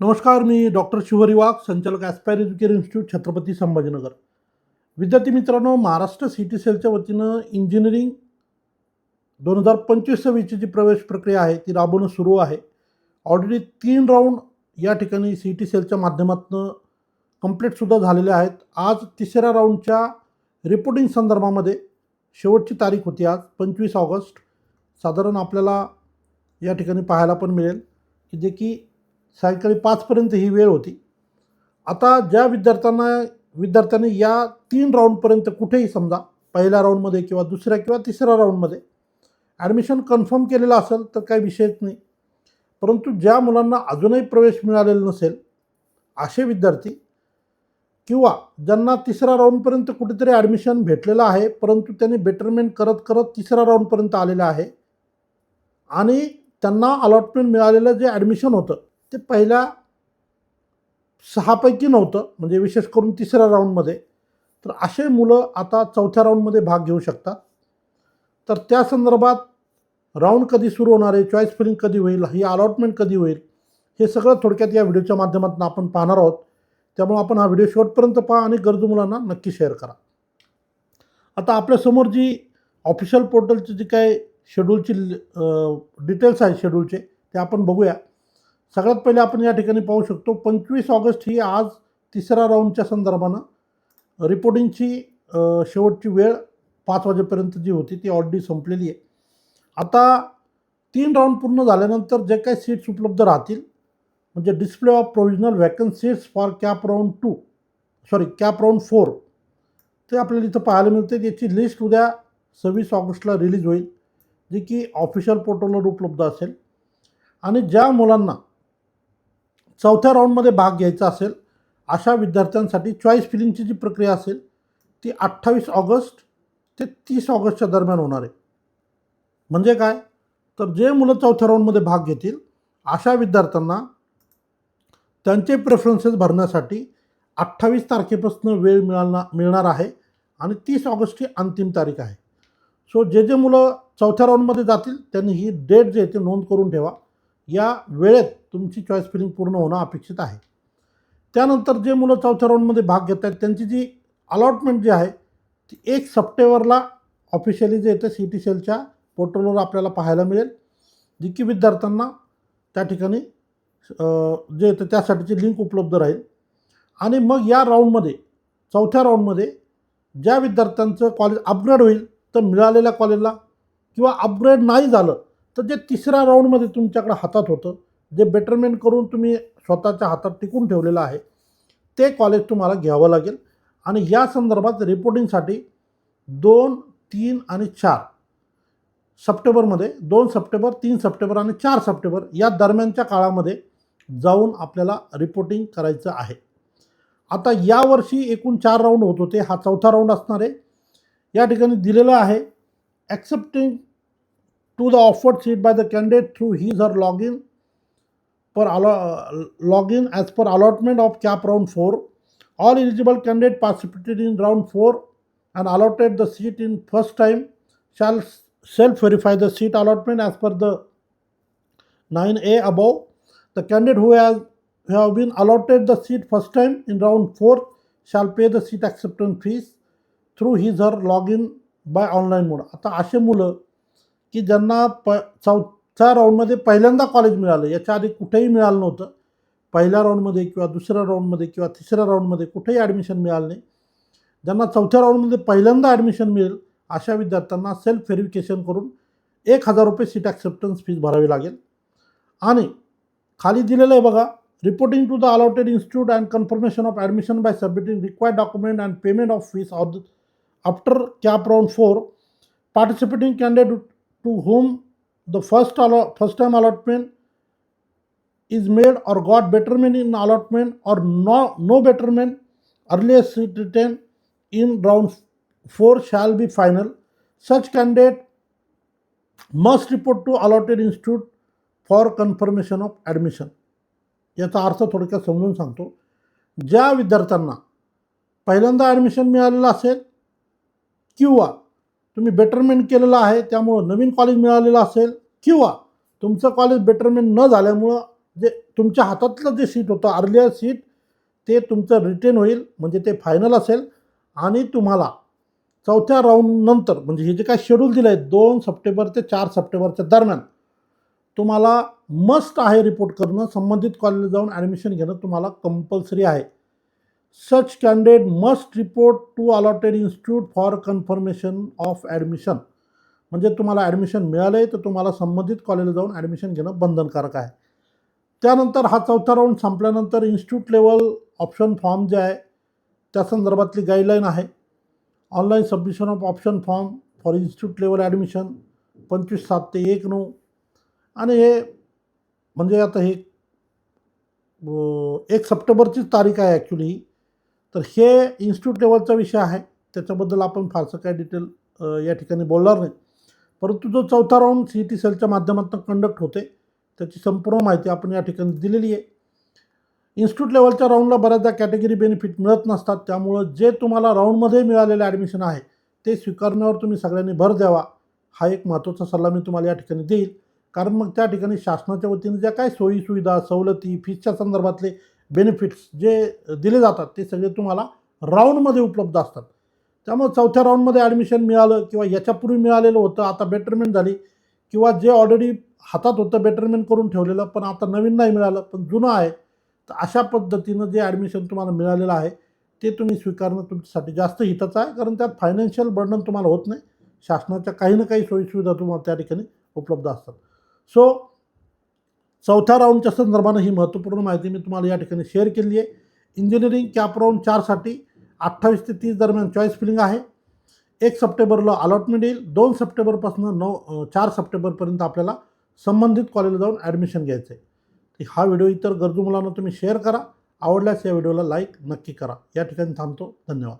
नमस्कार मी डॉक्टर शिवहरी वाघ संचालक aspire educare institute Chhatrapati Sambhajinagar. विद्यार्थी मित्रांनो महाराष्ट्र सी टी सेलच्या वतीनं इंजिनिअरिंग दोन हजार पंचवीस सव्वीसची जी प्रवेश प्रक्रिया आहे ती राबवणं सुरू आहे. ऑलरेडी तीन राऊंड या ठिकाणी सी टी सेलच्या माध्यमातून कंप्लीटसुद्धा झालेले आहेत. आज तिसऱ्या राऊंडच्या रिपोर्टिंग संदर्भामध्ये शेवटची तारीख होती आज पंचवीस ऑगस्ट. साधारण आपल्याला या ठिकाणी पाहायला पण मिळेल. की जे की सायंकाळी पाचपर्यंत ही वेळ होती. आता ज्या विद्यार्थ्यांना विद्यार्थ्यांनी या तीन राऊंडपर्यंत कुठेही समजा पहिल्या राऊंडमध्ये किंवा दुसऱ्या किंवा तिसऱ्या राऊंडमध्ये ॲडमिशन कन्फर्म केलेलं असेल तर काही विषयच नाही. परंतु ज्या मुलांना अजूनही प्रवेश मिळालेला नसेल असे विद्यार्थी किंवा ज्यांना तिसऱ्या राऊंडपर्यंत कुठेतरी ॲडमिशन भेटलेलं आहे परंतु त्यांनी बेटरमेंट करत करत तिसऱ्या राऊंडपर्यंत आलेलं आहे आणि त्यांना अलॉटमेंट मिळालेलं जे ॲडमिशन होतं ते पहिल्या सहापैकी नव्हतं म्हणजे विशेष करून तिसऱ्या राऊंडमध्ये. तर असे मुलं आता चौथ्या राऊंडमध्ये भाग घेऊ शकतात. तर त्या संदर्भात राऊंड कधी सुरू होणार आहे चॉईस फिलिंग कधी होईल ही अलॉटमेंट कधी होईल हे सगळं थोडक्यात या व्हिडिओच्या माध्यमातून आपण पाहणार आहोत. त्यामुळे आपण हा व्हिडिओ शेवटपर्यंत पहा आणि गरजू मुलांना नक्की शेअर करा. आता आपल्यासमोर जी ऑफिशियल पोर्टलची जी काय शेड्यूलची डिटेल्स आहेत शेड्यूलचे ते आपण बघूया. सगळ्यात पहिले आपण या ठिकाणी पाहू शकतो पंचवीस ऑगस्ट ही आज तिसऱ्या राऊंडच्या संदर्भानं रिपोर्टिंगची शेवटची वेळ पाच वाजेपर्यंत जी होती ती ऑलरेडी संपलेली आहे. आता तीन राऊंड पूर्ण झाल्यानंतर जे काही सीट्स उपलब्ध राहतील म्हणजे display of provisional vacant seats for CAP round two sorry CAP round four ते आपल्याला इथं पाहायला मिळते. याची लिस्ट उद्या सव्वीस ऑगस्टला रिलीज होईल जी की ऑफिशियल पोर्टलवर उपलब्ध असेल. आणि ज्या मुलांना चौथ्या राऊंडमध्ये भाग घ्यायचा असेल अशा विद्यार्थ्यांसाठी चॉईस फिलिंगची जी प्रक्रिया असेल ती अठ्ठावीस ऑगस्ट ते तीस ऑगस्टच्या दरम्यान होणार आहे. म्हणजे काय? तर जे मुलं चौथ्या राऊंडमध्ये भाग घेतील अशा विद्यार्थ्यांना त्यांचे प्रेफरन्सेस भरण्यासाठी अठ्ठावीस तारखेपासून वेळ मिळाला मिळणार आहे आणि तीस ऑगस्ट ही अंतिम तारीख आहे. सो जे जे मुलं चौथ्या राऊंडमध्ये जातील त्यांनी ही डेट जे आहे ती नोंद करून ठेवा. या वेळेत तुमची चॉईस फिलिंग पूर्ण होणं अपेक्षित आहे. त्यानंतर जे मुलं चौथ्या राऊंडमध्ये भाग घेत आहेत त्यांची जी अलॉटमेंट जी आहे ती एक सप्टेंबरला ऑफिशियली जे येतं सी टी सेलच्या पोर्टलवर आपल्याला पाहायला मिळेल जी की विद्यार्थ्यांना त्या ठिकाणी जे येतं त्यासाठीची लिंक उपलब्ध राहील. आणि मग या राऊंडमध्ये चौथ्या राऊंडमध्ये ज्या विद्यार्थ्यांचं कॉलेज अपग्रेड होईल तर मिळालेल्या कॉलेजला किंवा अपग्रेड नाही झालं तर जे तिसऱ्या राऊंडमध्ये तुमच्याकडे हातात होतं जे बेटरमेंट करून तुम्ही स्वतःच्या हातात टिकून ठेवलेलं आहे ते कॉलेज तुम्हाला घ्यावं लागेल. आणि या संदर्भात रिपोर्टिंगसाठी दोन तीन आणि चार सप्टेंबरमध्ये दोन सप्टेंबर तीन सप्टेंबर आणि चार सप्टेंबर या दरम्यानच्या काळामध्ये जाऊन आपल्याला रिपोर्टिंग करायचं आहे. आता यावर्षी एकूण चार राऊंड होत होते. हा चौथा राऊंड असणार आहे. या ठिकाणी दिलेलं आहे accepting to the offered seat by the candidate through his or login per allo- login as per allotment of cap round 4 all eligible candidate participated in round 4 and allotted the seat in first time shall self verify the seat allotment as per the 9a above the candidate who has who have been allotted the seat first time in round 4 shall pay the seat acceptance fees through his or login by online mode आता असे मुलं की ज्यांना प चौथ्या राऊंडमध्ये पहिल्यांदा college मिळालं याच्या आधी कुठेही मिळालं नव्हतं. पहिल्या राऊंडमध्ये किंवा दुसऱ्या राऊंडमध्ये किंवा तिसऱ्या राऊंडमध्ये कुठेही ॲडमिशन मिळालं नाही. ज्यांना चौथ्या राऊंडमध्ये पहिल्यांदा ॲडमिशन मिळेल अशा विद्यार्थ्यांना सेल्फ व्हेरिफिकेशन करून एक हजार रुपये सीट ॲक्सेप्टन्स फीज भरावी लागेल. आणि खाली दिलेलं आहे बघा reporting to the allotted institute and confirmation of admission by submitting required document and payment of fees of after CAP round four participating candidate to whom the first allo- first time allotment is made or got betterment in allotment or no no betterment earlier seat retained in round 4 shall be final such candidate must report to allotted institute for confirmation of admission याचा अर्थ थोडक्यात समजून सांगतो ज्या विद्यार्थ्यांना पहिल्यांदा admission मिळालेलं असेल किंवा तुम्ही बेटरमेंट केलेलं आहे त्यामुळं नवीन कॉलेज मिळालेलं असेल किंवा तुमचं कॉलेज बेटरमेंट न झाल्यामुळं जे तुमच्या हातातलं जे सीट होतं अर्लियर सीट ते तुमचं रिटेन होईल म्हणजे ते फायनल असेल. आणि तुम्हाला चौथ्या राऊंडनंतर म्हणजे हे जे काय शेड्यूल दिलं आहे दोन सप्टेंबर ते चार सप्टेंबरच्या दरम्यान तुम्हाला मस्ट आहे रिपोर्ट करणं संबंधित कॉलेजला जाऊन ॲडमिशन घेणं तुम्हाला कंपल्सरी आहे. Such candidate must report to allotted institute for confirmation of admission म्हणजे तुम्हाला ॲडमिशन मिळालं आहे तर तुम्हाला संबंधित कॉलेजला जाऊन ॲडमिशन घेणं बंधनकारक आहे. त्यानंतर हा चौथा राऊंड संपल्यानंतर इन्स्टिट्यूट लेवल ऑप्शन फॉर्म जे आहे त्या संदर्भातली गाईडलाईन आहे. Online submission of option form for institute level admission पंचवीस सात ते एक नऊ. आणि हे म्हणजे आता हे एक सप्टेंबरचीच तारीख आहे ॲक्च्युली तर हे इन्स्टिट्यूट लेवलचा विषय आहे. त्याच्याबद्दल आपण फारसं काय डिटेल या ठिकाणी बोलणार नाही. परंतु जो चौथा राऊंड सी टी सेलच्या माध्यमातून कंडक्ट होते त्याची संपूर्ण माहिती आपण या ठिकाणी दिलेली आहे. इन्स्टिट्यूट लेवलच्या राऊंडला बऱ्याचदा कॅटेगरी बेनिफिट मिळत नसतात. त्यामुळं जे तुम्हाला राऊंडमध्ये मिळालेलं ॲडमिशन आहे ते स्वीकारण्यावर तुम्ही सगळ्यांनी भर द्यावा. हा एक महत्त्वाचा सल्ला मी तुम्हाला या ठिकाणी देईल. कारण मग त्या ठिकाणी शासनाच्या वतीने ज्या काही सोयीसुविधा सवलती फीसच्या संदर्भातले बेनिफिट्स जे दिले जातात ते सगळे तुम्हाला राऊंडमध्ये उपलब्ध असतात. त्यामुळे चौथ्या राऊंडमध्ये ॲडमिशन मिळालं किंवा याच्यापूर्वी मिळालेलं होतं आता बेटरमेंट झाली किंवा जे ऑलरेडी हातात होतं बेटरमेंट करून ठेवलेलं पण आता नवीन नाही मिळालं पण जुनं आहे तर अशा पद्धतीनं जे ॲडमिशन तुम्हाला मिळालेलं आहे ते तुम्ही स्वीकारणं तुमच्यासाठी जास्त हिताचं आहे कारण त्यात फायनान्शियल बर्डन तुम्हाला होत नाही. शासनाच्या काही ना काही सोयीसुविधा तुम्हाला त्या ठिकाणी उपलब्ध असतात. सो चौथ्या राऊंडच्या संदर्भानं ही महत्त्वपूर्ण माहिती मी तुम्हाला या ठिकाणी शेअर केली आहे. इंजिनिअरिंग कॅप राऊंड चारसाठी अठ्ठावीस ते तीस दरम्यान चॉईस फिलिंग आहे. एक सप्टेंबरला अलॉटमेंट येईल. दोन सप्टेंबरपासून नऊ चार सप्टेंबरपर्यंत आपल्याला संबंधित कॉलेजला जाऊन ॲडमिशन घ्यायचं आहे हा व्हिडिओ इतर गरजू मुलांना तुम्ही शेअर करा. आवडल्यास या व्हिडिओला लाईक नक्की करा. या ठिकाणी थांबतो. धन्यवाद.